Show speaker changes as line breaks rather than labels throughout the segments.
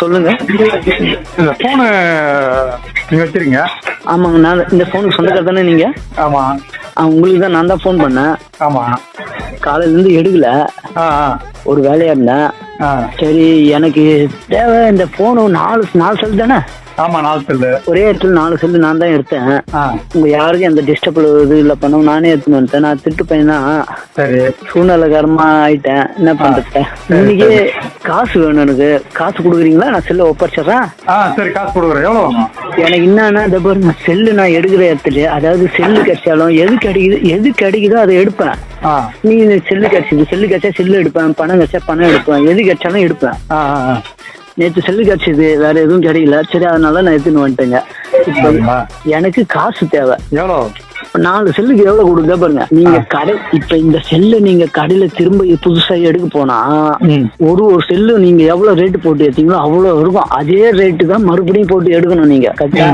சொல்லுங்க.
இந்த போனு நீங்க
ஆமாங்க நான் இந்த ஃபோனுக்கு சொந்தக்கார தானே நீங்க?
ஆமா.
உங்களுக்கு தான் நான் தான் ஃபோன் பண்ணேன்.
ஆமா.
காலையில இருந்து எடுக்கல. ஒரு வேலையா இருந்தேன். சரி எனக்கு தேவை இந்த ஃபோனு நாலு நாலு செல் தானே?
ஆமா நாலு செல்லு
ஒரே இடத்துல நாலு செல்லு நான் தான் எடுத்தேன். உங்க யாருக்கும் எந்த டிஸ்டர்ப் இது இல்லை பண்ண நானே எடுத்துன்னு வந்துட்டேன். நான் திட்டு பையன்?
சரி.
சூழ்நிலைக்காரமா ஆயிட்டேன். என்ன பண்றது? இன்னைக்கு காசு வேணும் எனக்கு. காசு கொடுக்குறீங்களா? நான் செல்லை ஒப்படைச்சிடுறேன்
சரி காசு கொடுக்குறேன். எவ்வளோ வேணும்?
எனக்கு என்னன்னா இந்த பாருங்க செல்லு நான் எடுக்கிற இடத்துல அதாவது செல்லு கிடைச்சாலும் எது கிடைக்குது எது கிடைக்குதோ அதை எடுப்பேன். நீ செல்லு கிடைச்சது செல்லு கிடைச்சா செல்லு எடுப்பேன். பணம் கிடைச்சா பணம் எடுப்பேன். எது கிடைச்சாலும் எடுப்பேன். நேற்று செல்லு கிடைச்சது வேற எதுவும் கிடைக்கல. சரி அதனால நான் எடுத்துன்னு வந்துட்டேங்க. இப்போ. எனக்கு காசு தேவை.
எவ்வளோ?
நாலு செல்லுக்கு எவ்வளவு கொடுங்க பாருங்க. நீங்க கடை இப்ப இந்த செல்லை நீங்க கடையில திரும்ப புதுசா எடுக்க போனா. ஒரு ஒரு செல்லு நீங்க எவ்வளவு ரேட்டு போட்டு எடுத்தீங்களோ அவ்வளவு இருக்கும். அதே ரேட்டு தான் மறுபடியும் போட்டு எடுக்கணும் நீங்க. கரெக்டா?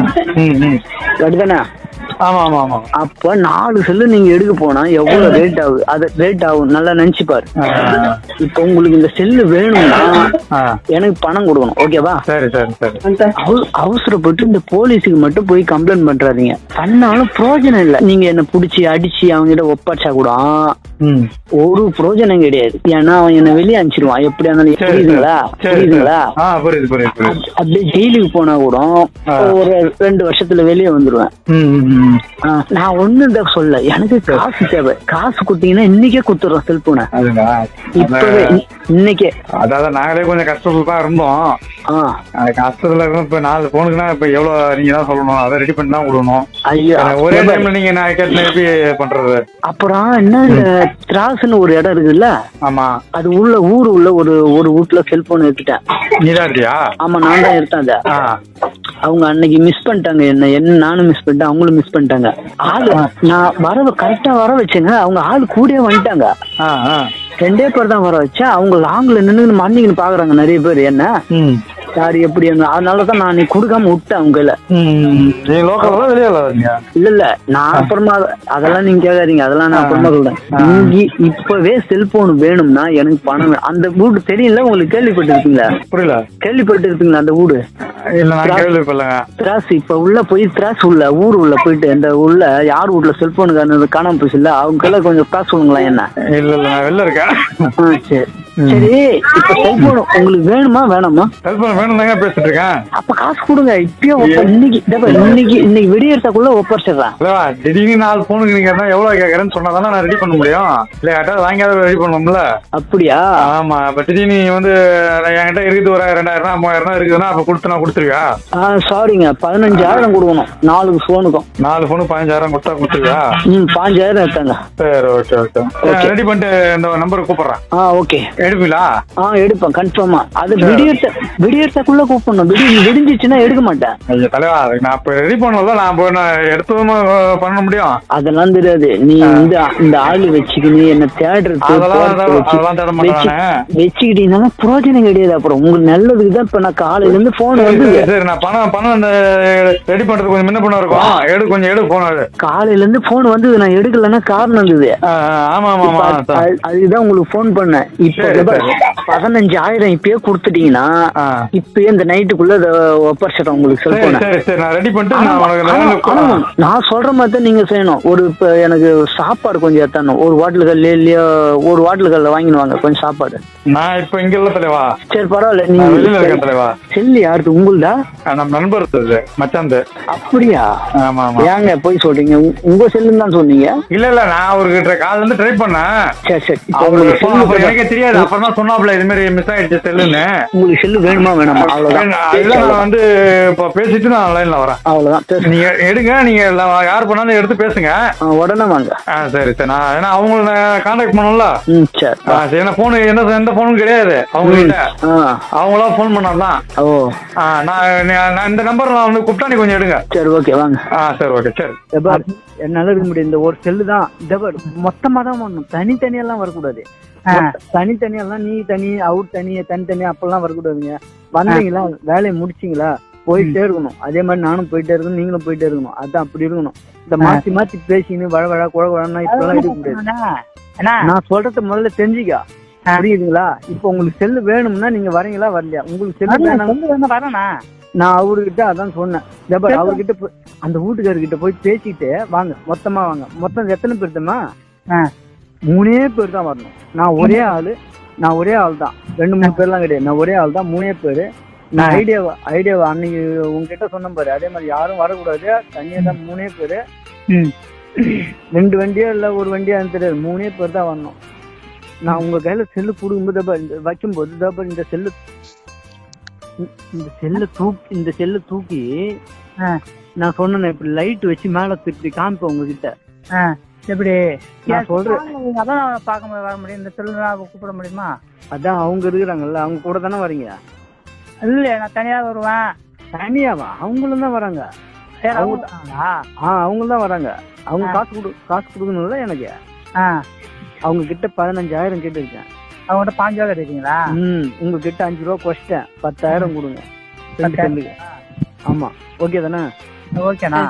கரெக்டானே
ஆமா ஆமா ஆமா
அப்ப நாலு செல்லு நீங்க எடுக்க போனா எவ்வளவு ரேட் ஆகுது? அது ரேட் ஆகும். நல்லா நினைச்சு பாரு இப்ப உங்களுக்கு இந்த செல்லு வேணும்னா எனக்கு பணம் கொடுக்கணும். ஓகேவா
சரி சரி சரி.
அவ- அவசரப்பட்டு இந்த போலீஸுக்கு மட்டும் போய் கம்ப்ளைண்ட் பண்றாதீங்க. பண்ணாலும் பிரயோஜனம் இல்ல. நீங்க என்ன புடிச்சு அடிச்சு அவங்க கிட்ட ஒப்படைச்சா கூட ஒரு பிரயோஜனம் கிடையாது. ஏன்னா அவன் என்ன வெளியே அனுப்பிச்சிருவான். எப்படியா இருந்தாலும் புரியுதுங்களா? புரியுதுங்களா? அப்படியே ஜெயிலுக்கு போனா கூட. ஒரு ரெண்டு வருஷத்துல வெளியே வந்துருவேன். நான் ஒண்ணு தான் சொல்ல எனக்கு காசு தேவை. காசு கொடுத்தீங்கன்னா இன்னைக்கே குத்துறோம் செல்போனை இப்பவே இன்னைக்கே.
அதாவது நாங்களே கொஞ்சம் கஷ்டத்துல தான் இருந்தோம். கஷ்டத்துல இருக்கோம் இப்ப நாலு போனுக்குன்னா இப்ப எவ்வளவு நீங்க தான் சொல்லணும். அதை ரெடி பண்ணி தான் விடணும்
ஐயோ
ஒரே டைம்ல நீங்க நான் கேட்டு எப்படி பண்றது?
அப்புறம் என்ன திராசுன்னு ஒரு இடம் இருக்குல்ல
ஆமா.
அது உள்ள ஊரு உள்ள ஒரு ஒரு வீட்டுல செல்போன் எடுத்துட்டேன்.
நீதான் இருக்கியா
ஆமா நான் தான் எடுத்தேன் அதை. அவங்க அன்னைக்கு மிஸ் பண்ணிட்டாங்க என்ன. என்ன நானும் மிஸ் பண்ணிட்டேன் அவங்களும் மிஸ் பண்ணிட்டாங்க. ஆளு நான் வர கரெக்டா வர வச்சேங்க. அவங்க ஆள் கூடயே வந்துட்டாங்க. ரெண்டே பேர் தான் வர வச்சேன். அவங்க லாங்ல நின்று மன்னிங்கன்னு பாக்குறாங்க நிறைய பேர். என்ன? யார் எப்படி என்ன அதனால தான் நான் நீ கொடுக்காம விட்டேன் அவங்க கையில
ம். நீ லோக்கல்ல வெளியே வரீங்க
இல்ல இல்ல. நான் அப்புறமா அதெல்லாம் நீங்க கேட்காதீங்க. அதெல்லாம் நான் அப்புறமா சொல்றேன். இங்க இப்பவே செல்போன் வேணும்னா எனக்கு பணம் அந்த வீடு தெரியல? உங்களுக்கு கேள்விப்பட்டிருப்பீங்களா?
புரியல.
கேள்விப்பட்டிருப்பீங்களா அந்த வீடு? திராஸ் இப்ப உள்ள போய் திராஸ் உள்ள ஊர் உள்ள போயிட்டு இந்த உள்ள யார் வீட்ல செல்போன் காணாம போச்சு இல்ல அவங்க எல்லாம் கொஞ்சம் காசு சொல்லுங்களா என்ன?
இல்ல இல்ல நான் வெளில இருக்கேன்.
சரி. இப்ப செல்போன் உங்களுக்கு வேணுமா? வேணாமா?
செல்போன் வேணும் தாங்க பேசிட்டு இருக்கேன்.
அப்ப காசு கொடுங்க இப்பயே இன்னைக்கு இன்னைக்கு
திடீர்னு நாலு போனுக்கு நீங்க என்ன எவ்வளவு கேக்குறேன்னு சொன்னா நான் ரெடி பண்ண முடியும். இல்ல வாங்கியாவது ரெடி பண்ணணும்ல
அப்படியா?
ஆமா இப்ப திடீர்னு வந்து என்கிட்ட இருக்குது ஒரு ரெண்டாயிரம் மூவாயிரம் இருக்குதுன்னா அப்ப கொடுத்து நான் கொடுத்துருவியா?
ஆ சாரிங்க பதினஞ்சாயிரம் கொடுக்கணும் நாலு போனுக்கும்
நாலு போனு பதினஞ்சாயிரம் கொடுத்தா கொடுத்துருவியா?
ம் பாஞ்சாயிரம் எடுத்தாங்க.
சரி ஓகே ஓகே ரெடி பண்ணிட்டு இந்த நம்பருக்கு கூப்பிடுறேன்.
ஆ ஓகே
எடுப்பீங்களா?
ஆ எடுப்பேன் கன்ஃபார்மா அது விடியறத விடியறதுக்குள்ள கூப்பிடணும். விடி விடிஞ்சிச்சுன்னா எடுக்க மாட்டேன்.
ஐயா தலைவா அதுக்கு நான் இப்ப ரெடி பண்ணல நான் இப்போ நான் எடுத்ததும் பண்ண முடியும்.
அதெல்லாம் தெரியாது. நீ இந்த இந்த ஆளு வச்சுக்கின்னு என்ன தேடுறது
அதெல்லாம் தேட மாட்டானே.
வச்சுக்கிட்டீங்கன்னா பிரயோஜனம் கிடையாது. அப்புறம் உங்களுக்கு நல்லதுக்கு தான் இப்ப நான் காலையில இருந்து போன் வந்து
சரி, நான் பணம் பணம் இந்த ரெடி பண்றது கொஞ்சம் முன்ன பண்ண இருக்கும். எடு கொஞ்சம் எடு போன
காலையில இருந்து போன் வந்து நான் எடுக்கலன்னா காரணம் இருந்தது
ஆமா ஆமா ஆமா
அது- அது- அதுதான் உங்களுக்கு போன் பண்ணேன். இப்ப. பதினஞ்சாயிரம் இப்பயே கொடுத்துட்டீங்கன்னா. இப்பயே இந்த நைட்டுக்குள்ள ஒப்படைச்சிடும் உங்களுக்கு
சரி நான்
சொல்ற மாதிரி தான் நீங்க செய்யணும். ஒரு இப்ப எனக்கு சாப்பாடு கொஞ்சம் எத்தணும் ஒரு வாட்டில் கல்ல இல்லையோ ஒரு வாட்டில் கல்ல வாங்கின்னு வாங்க கொஞ்சம் சாப்பாடு.
நான் இப்ப இங்க இல்ல தலைவா.
சரி பரவாயில்ல. நீங்க
தலைவா.
செல்லு யாருக்கு? உங்களுதா?
நம்ம நண்பர் மச்சாந்து
அப்படியா?
ஆமா ஆமா.
ஏங்க போய் சொல்றீங்க. உங்க செல்லுன்னு தான் சொன்னீங்க?
இல்ல இல்ல நான் அவர்கிட்ட கால் வந்து ட்ரை பண்ணேன்.
சரி சரி.
அவருக்கு எனக்கே தெரியாது. அப்புறம் தான் சொன்னாப்ல இது மாதிரி மிஸ் ஆயிடுச்சு செல்லுன்னு.
உங்களுக்கு செல்லு வேணுமா வேணாமா? அவ்வளவுதான்.
இல்ல நான் வந்து இப்ப பேசிட்டு நான் லைன்ல வரேன்.
அவ்வளவுதான்.
நீங்க எடுங்க நீங்க யார் பண்ணாலும் எடுத்து பேசுங்க.
உடனே வாங்க.
ஆ சரி சரி. நான் ஏன்னா அவங்கள கான்டாக்ட் பண்ணணும்ல
ம் சரி.
ஏன்னா போன் எந்த எந்த போனும் கிடையாது. அவங்க கிட்ட
ஆ.
அவங்களா ஃபோன் பண்ணாதான்.
ஓ.
நான் நான் இந்த நம்பர் நான் வந்து கூப்பிட்டா நீ கொஞ்சம் எடுங்க.
சரி ஓகே வாங்க.
ஆ சரி ஓகே சரி.
என்னால இருக்க முடியும் இந்த ஒரு செல்லு தான். இதபார் மொத்தமா தான் பண்ணணும் தனித்தனியெல்லாம் வரக்கூடாது. தனித்தனியெல்லாம் நீ தனி அவர் தனி தனித்தனியா அப்பெல்லாம் வரக்கூடாதுங்க. வந்தீங்களா? வேலையை முடிச்சீங்களா? போயிட்டே இருக்கணும். அதே மாதிரி நானும் போயிட்டே இருக்கணும் நீங்களும் போயிட்டே இருக்கணும். அதான் அப்படி இருக்கணும். இந்த மாத்தி மாத்தி பேசின்னு வழ வழ குழ குழன்னா இப்பெல்லாம் இருக்க முடியாது. நான் சொல்றத முதல்ல தெரிஞ்சுக்க. புரியுதுங்களா? இப்போ உங்களுக்கு செல்லு வேணும்னா நீங்க வரீங்களா வரலையா? உங்களுக்கு செல்லு வேணும். நான் அவர்கிட்ட அதான் சொன்னேன். ஜபர் அவர்கிட்ட அந்த வீட்டுக்காரர்கிட்ட போய் பேசிட்டு வாங்க. மொத்தமா வாங்க. மொத்தம் எத்தனை பேர் தெரியுமா. மூணே பேர் தான் வரணும். நான் ஒரே ஆளு நான் ஒரே ஆள் தான் ரெண்டு மூணு பேர்லாம் கிடையாது. நான் ஒரே ஆள் தான் மூணே பேர். நான் ஐடியா ஐடியா அன்னைக்கு உங்ககிட்ட சொன்ன பாரு. அதே மாதிரி யாரும் வரக்கூடாது. தனியா தான் மூணே பேர். ரெண்டு வண்டியா இல்ல ஒரு வண்டியா தெரியாது. மூணே பேர் தான் வரணும். நான் உங்க கையில செல்லு இந்த வைக்கும்போது தப்பா இந்த செல்லு இந்த- செல்ல தூக்கி இந்த செல்ல தூக்கி. நான் சொன்னேன் இப்படி லைட் வச்சு மேல திருப்பி காமிப்பேன் உங்ககிட்ட.
எப்படி?
நான் சொல்றேன்.
அதான் நான் பார்க்க முடியும் வர முடியும். இந்த செல்லுனா கூப்பிட முடியுமா?
அதான் அவங்க இருக்கிறாங்கல்ல அவங்க கூட தானே வரீங்க?
இல்லையே நான் தனியா வருவேன்.
தனியாவா? அவங்களும் தான் வராங்க? ஆ அவங்க தான் வராங்க. அவங்க காசு கொடு காசு கொடுக்கணும்ல எனக்கு.
ஆ.
அவங்க கிட்ட பதினஞ்சாயிரம் கேட்டு இருக்கேன்
அவங்ககிட்ட பாஞ்சு ரூபா கேட்டீங்களா
ம் உங்க கிட்ட அஞ்சு ரூபா கொஸ்டேன் பத்தாயிரம் கொடுங்க. ஆமா. ஓகே தானே?
ஓகேண்ணா.